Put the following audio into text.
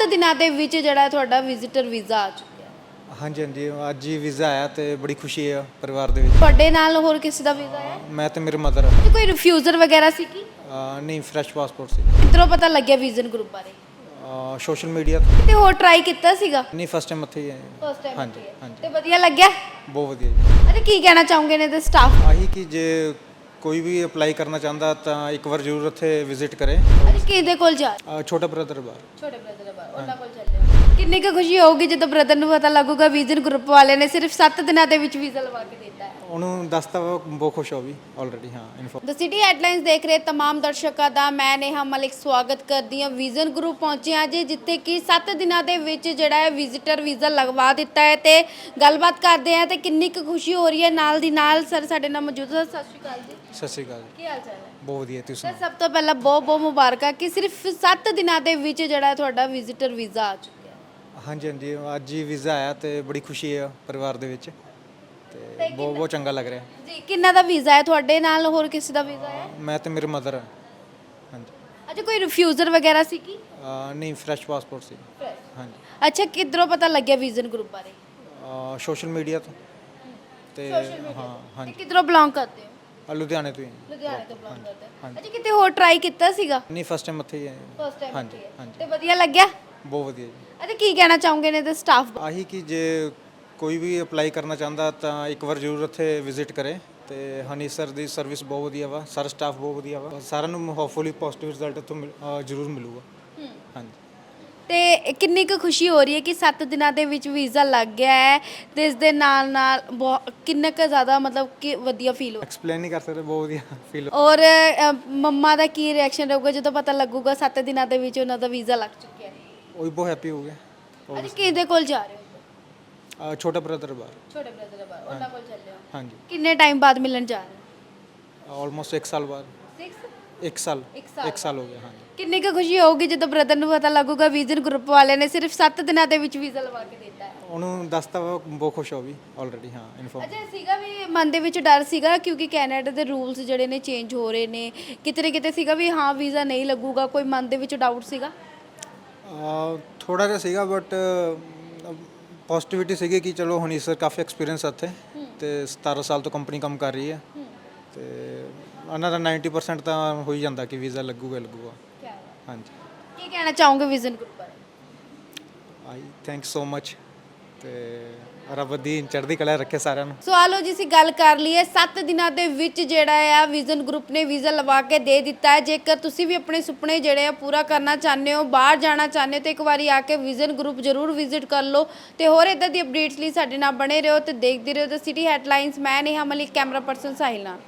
7 ਦਿਨਾਂ ਦੇ ਵਿੱਚ ਜਿਹੜਾ ਹੈ ਤੁਹਾਡਾ ਵਿਜ਼ਿਟਰ ਵੀਜ਼ਾ ਆ ਚੁੱਕਿਆ। ਹੈ ਹਾਂਜੀ ਹਾਂਜੀ ਅੱਜ ਹੀ ਵੀਜ਼ਾ ਆਇਆ ਤੇ ਬੜੀ ਖੁਸ਼ੀ ਹੈ ਪਰਿਵਾਰ ਦੇ ਵਿੱਚ। ਤੁਹਾਡੇ ਨਾਲ ਹੋਰ ਕਿਸੇ ਦਾ ਵੀਜ਼ਾ ਹੈ ਮੈਂ ਤੇ ਮੇਰੇ ਮਦਰ ਤੇ ਕੋਈ ਰਿਫਿਊਜ਼ਰ ਵਗੈਰਾ ਸੀ ਕੀ? ਨਹੀਂ ਫਰੈਸ਼ ਪਾਸਪੋਰਟ ਸੀ। ਕਿੱਧਰੋਂ ਪਤਾ ਲੱਗਿਆ ਵਿਜ਼ਨ ਗਰੁੱਪ ਬਾਰੇ? ਸੋਸ਼ਲ ਮੀਡੀਆ ਤੋਂ। ਤੇ ਹੋਰ ਟਰਾਈ ਕੀਤਾ ਸੀਗਾ? ਨਹੀਂ ਫਸਟ ਟਾਈਮ ਉੱਥੇ ਹੀ ਆਏ। ਫਸਟ ਟਾਈਮ ਹਾਂਜੀ ਹਾਂਜੀ। ਤੇ ਵਧੀਆ ਲੱਗਿਆ? ਬਹੁਤ ਵਧੀਆ ਜੀ। ਅਤੇ ਕੀ ਕਹਿਣਾ ਚਾਹੋਗੇ ਨੇ ਤੇ ਸਟਾਫ ਆਹੀ ਕਿ ਜੇ ਕੋਈ ਵੀ ਅਪਲਾਈ ਕਰਨਾ ਚਾਹੁੰਦਾ ਤਾਂ ਇੱਕ ਵਾਰ ਜ਼ਰੂਰ ਉੱਥੇ ਵਿਜ਼ਿਟ ਕਰੇ। ਕਿਹਦੇ ਕੋਲ ਜਾ ਛੋਟਾ ਬ੍ਰਦਰ ਬਾਹਰ। ਛੋਟੇ ਬ੍ਰਦਰ ਬਾਰ ਉਹਨਾਂ ਕੋਲ ਚੱਲਿਓ ਕਿੰਨੀ ਕੁ ਖੁਸ਼ੀ ਹੋਊਗੀ ਜਦੋਂ ਬ੍ਰਦਰ ਨੂੰ ਪਤਾ ਲੱਗੂਗਾ ਵਿਜ਼ਨ ਗਰੁੱਪ ਵਾਲਿਆਂ ਨੇ ਸਿਰਫ 7 ਦਿਨਾਂ ਦੇ ਵਿੱਚ ਵੀਜ਼ਾ ਲਵਾ ਕੇ ਦਿੱਤਾ ਹੈ ਉਹਨੂੰ ਦੱਸਤਾ ਵਾ ਬਹੁਤ ਖੁਸ਼ ਹੋ ਵੀ ਆਲਰੇਡੀ ਹਾਂ ਇਨਫੋ ਦ ਸਿਟੀ ਹੈਡਲਾਈਨਸ ਦੇਖ ਰਹੇ तमाम ਦਰਸ਼ਕਾਂ ਦਾ ਮੈਂ ਨੇਹਾ ਮਲਿਕ ਸਵਾਗਤ ਕਰਦੀ ਹਾਂ ਵਿਜ਼ਨ ਗਰੁੱਪ ਪਹੁੰਚੇ ਹਾਂ ਜੀ ਜਿੱਥੇ ਕਿ 7 ਦਿਨਾਂ ਦੇ ਵਿੱਚ ਜਿਹੜਾ ਹੈ ਵਿਜ਼ਿਟਰ ਵੀਜ਼ਾ ਲਗਵਾ ਦਿੱਤਾ ਹੈ ਤੇ ਗੱਲਬਾਤ ਕਰਦੇ ਹਾਂ ਤੇ ਕਿੰਨੀ ਕੁ ਖੁਸ਼ੀ ਹੋ ਰਹੀ ਹੈ ਨਾਲ ਦੀ ਨਾਲ ਸਰ ਸਾਡੇ ਨਾਲ ਮੌਜੂਦ ਹੈ ਸਤਿ ਸ਼੍ਰੀ ਅਕਾਲ ਜੀ ਸਤਿ ਸ਼੍ਰੀ ਅਕਾਲ ਜੀ ਕੀ ਹਾਲ ਚਾਲ ਹੈ ਬਹੁਤ ਵਧੀਆ ਤੁਸੀਂ ਸਰ ਸਭ ਤੋਂ ਪਹਿਲਾਂ ਬਹੁਤ ਬਹੁਤ ਮੁਬਾਰਕਾਂ ਕਿ ਸਿਰਫ 7 ਦਿਨਾਂ ਦੇ ਵਿੱਚ ਜਿਹੜਾ ਹੈ ਤੁਹਾਡਾ ਵਿਜ਼ਿਟਰ ਵੀਜ਼ਾ ਆ ਚੁੱਕਿਆ ਹੈ ਹਾਂਜੀ ਹਾਂਜੀ। ਅੱਜ ਹੀ ਵੀਜ਼ਾ ਆਇਆ ਤੇ ਬੜੀ ਖੁਸ਼ੀ ਹੈ ਪਰਿਵਾਰ ਦੇ ਵਿੱਚ। ਤੇ ਬਹੁਤ ਬਹੁਤ ਚੰਗਾ ਲੱਗ ਰਿਹਾ। ਜੀ ਕਿੰਨਾ ਦਾ ਵੀਜ਼ਾ ਹੈ ਤੁਹਾਡੇ ਨਾਲ? ਹੋਰ ਕਿਸੇ ਦਾ ਵੀਜ਼ਾ ਹੈ? ਮੈਂ ਤੇ ਮੇਰੇ ਮਦਰ ਹਾਂਜੀ। ਅੱਛਾ ਕੋਈ ਰਿਫਿਊਜ਼ਰ ਵਗੈਰਾ ਸੀ ਕੀ? ਅਹ ਨਹੀਂ ਫਰੈਸ਼ ਪਾਸਪੋਰਟ ਸੀ। ਹਾਂਜੀ। ਅੱਛਾ ਕਿੱਧਰੋਂ ਪਤਾ ਲੱਗਿਆ ਵਿਜ਼ਨ ਗਰੁੱਪ ਬਾਰੇ? ਸੋਸ਼ਲ ਮੀਡੀਆ ਤੋਂ। ਤੇ ਹਾਂ ਤੇ। ਹਾਂਜੀ। ਕਿੱਧਰੋਂ ਬਿਲੋਂਗ ਕਰਦੇ ਹੋ? ਆਹ ਲੁਧਿਆਣੇ ਤੋਂ ਹੀ। ਲੁਧਿਆਣੇ ਤੋਂ ਬਿਲੋਂਗ ਕਰਦੇ ਹੋ। ਅੱਛਾ ਕਿਤੇ ਹੋਰ ਟਰਾਈ ਕੀਤਾ ਸੀਗਾ? ਨਹੀਂ ਫਸਟ ਟਾਈਮ ਉੱਥੇ ਹੀ ਆਏ ਫਸਟ ਟਾਈਮ ਹਾਂਜੀ ਹਾਂਜੀ। ਤੇ ਵਧੀਆ ਲੱਗਿਆ? ਬਹੁਤ ਵਧੀਆ ਜੀ। ਅੱਛਾ ਕੀ ਕਹਿਣਾ ਚਾਹੋਗੇ ਨੇ ਤੇ ਸਟਾਫ ਆਹੀ ਕਿ ਜੇ ਕੋਈ ਵੀ ਅਪਲਾਈ ਕਰਨਾ ਚਾਹੁੰਦਾ ਤਾਂ ਇੱਕ ਵਾਰ ਜ਼ਰੂਰ ਉੱਥੇ ਵਿਜ਼ਿਟ ਕਰੇ ਤੇ ਹਨੀ ਸਰ ਦੀ ਸਰਵਿਸ ਬਹੁਤ ਵਧੀਆ ਵਾ ਸਾਰਾ ਸਟਾਫ ਬਹੁਤ ਵਧੀਆ ਵਾ। ਸਾਰਿਆਂ ਨੂੰ ਹੋਪਫੁਲੀ ਪੋਜ਼ਿਟਿਵ ਰਿਜ਼ਲਟ ਇੱਥੋਂ ਮਿਲ- ਅਹ ਜ਼ਰੂਰ ਮਿਲੂਗਾ। ਹਾਂਜੀ। ਤੇ ਕਿੰਨੀ ਕੁ ਖੁਸ਼ੀ ਹੋ ਰਹੀ ਹੈ ਕਿ 7 ਦਿਨਾਂ ਦੇ ਵਿੱਚ ਵੀਜ਼ਾ ਲੱਗ ਗਿਆ ਹੈ ਤੇ ਇਸ ਦੇ ਨਾਲ ਨਾਲ ਬਹੁਤ ਕਿੰਨਾ ਕੁ ਜ਼ਿਆਦਾ ਮਤਲਬ ਕਿ ਵਧੀਆ ਫੀਲ ਹੋ ਐਕਸਪਲੇਨ ਨਹੀਂ ਕਰ ਸਕਦੇ ਬਹੁਤ ਵਧੀਆ ਫੀਲ ਔਰ ਅ, ਮੰਮਾ ਦਾ ਕੀ ਰਿਐਕਸ਼ਨ ਰਹੂਗਾ ਜਦੋਂ ਪਤਾ ਲੱਗੂਗਾ 7 ਦਿਨਾਂ ਦੇ ਵਿੱਚ ਉਹਨਾਂ ਦਾ ਵੀਜ਼ਾ ਲੱਗ ਚੁੱਕਿਆ ਹੈ? ਉਹ ਵੀ ਬਹੁਤ ਹੈਪੀ ਹੋ ਗਿਆ ਅੱਛਾ ਕਿਹਦੇ ਕੋਲ ਜਾ ਰਹੇ ਹੋ? ਅਹ ਛੋਟਾ ਬ੍ਰਦਰ ਬਾਹਰ। ਛੋਟੇ ਬ੍ਰਦਰ ਬਾਰ ਉਹਨਾਂ ਕੋਲ ਚੱਲੇ ਹੋ। ਹਾਂਜੀ। ਕਿੰਨੇ ਟਾਈਮ ਬਾਅਦ ਮਿਲਣ ਜਾ ਰਹੇ ਆਲਮੋਸਟ 1 ਸਾਲ ਬਾਅਦ। ਹੋ 6 1 ਸਾਲ। ਇੱਕ ਸਾਲ 1 ਸਾਲ ਹੋ ਗਿਆ ਹਾਂਜੀ। ਕਿੰਨੀ ਕੁ ਖੁਸ਼ੀ ਹੋਊਗੀ ਜਦੋਂ ਬ੍ਰਦਰ ਨੂੰ ਪਤਾ ਲੱਗੂਗਾ ਵਿਜ਼ਨ ਗਰੁੱਪ ਵਾਲਿਆਂ ਨੇ ਸਿਰਫ 7 ਦਿਨਾਂ ਦੇ ਵਿੱਚ ਵੀਜ਼ਾ ਲਵਾ ਕੇ ਦਿੱਤਾ ਹੈ? ਉਹਨੂੰ ਦੱਸਤਾ ਵਾ ਬਹੁਤ ਖੁਸ਼ ਹੋ ਵੀ ਆਲਰੇਡੀ ਹਾਂ ਇਨਫੋ ਅੱਛਾ ਸੀਗਾ ਵੀ ਮਨ ਦੇ ਵਿੱਚ ਡਰ ਸੀਗਾ ਕਿਉਂਕਿ ਕੈਨੇਡਾ ਦੇ ਰੂਲਸ ਜਿਹੜੇ ਨੇ ਚੇਂਜ ਹੋ ਰਹੇ ਨੇ। ਕਿਤੇ ਨਾ ਕਿਤੇ ਸੀਗਾ ਵੀ ਹਾਂ ਵੀਜ਼ਾ ਨਹੀਂ ਲੱਗੂਗਾ ਕੋਈ ਮਨ ਦੇ ਵਿੱਚ ਡਾਊਟ ਸੀਗਾ? ਥੋੜਾ ਜਿਹਾ ਸੀਗਾ ਬਟ ਪੋਜ਼ਿਟਿਵਿਟੀ ਸੀਗੀ ਕਿ ਚਲੋ ਹੁਣੀ ਸਰ ਕਾਫੀ ਐਕਸਪੀਰੀਅੰਸ ਇੱਥੇ। ਤੇ 17 ਸਾਲ ਤੋਂ ਕੰਪਨੀ ਕੰਮ ਕਰ ਰਹੀ ਹੈ। ਤੇ ਉਹਨਾਂ ਦਾ 90% ਤਾਂ ਹੋ ਹੀ ਜਾਂਦਾ ਕਿ ਵੀਜ਼ਾ ਲੱਗੂਗਾ ਲੱਗੂਗਾ। ਹਾਂਜੀ। ਕੀ ਕਹਿਣਾ ਚਾਹੋਗੇ ਵਿਜ਼ਨ ਗਰੁੱਪ ਬਾਰੇ? ਆਈ ਥੈਂਕ ਸੋ ਮਚ ਤੇ ਰੱਬ ਦੀ ਚੜ੍ਹਦੀ ਕਲਾ ਰੱਖੇ ਸਾਰਿਆਂ ਨੂੰ। ਸੋ ਆਲੋ ਜੀ, ਅਸੀਂ ਗੱਲ ਕਰ ਲਈਏ 7 ਦਿਨਾਂ ਦੇ ਵਿੱਚ ਜਿਹੜਾ ਆ ਵਿਜ਼ਨ ਗਰੁੱਪ ਨੇ ਵੀਜ਼ਾ ਲਵਾ ਕੇ ਦੇ ਦਿੱਤਾ ਹੈ। ਜੇਕਰ ਤੁਸੀਂ ਵੀ ਆਪਣੇ ਸੁਪਨੇ ਜਿਹੜੇ ਆ ਪੂਰਾ ਕਰਨਾ ਚਾਹੁੰਦੇ ਹੋ, ਬਾਹਰ ਜਾਣਾ ਚਾਹੁੰਦੇ ਹੋ, ਤੇ ਇੱਕ ਵਾਰੀ ਆ ਕੇ ਵਿਜ਼ਨ ਗਰੁੱਪ ਜ਼ਰੂਰ ਵਿਜ਼ਿਟ ਕਰ ਲਓ। ਤੇ ਹੋਰ ਇਦਾਂ ਦੀ ਅਪਡੇਟਸ ਲਈ ਸਾਡੇ ਨਾਲ ਬਣੇ ਰਹੋ ਤੇ ਦੇਖਦੇ ਰਹੋ ਦ ਸਿਟੀ ਹੈਡਲਾਈਨਸ ਮੈਂ ਨੇਹਾ ਮਲਿਕ, ਕੈਮਰਾ ਪਰਸਨ ਸਾਹਿਲ ਨਾਲ।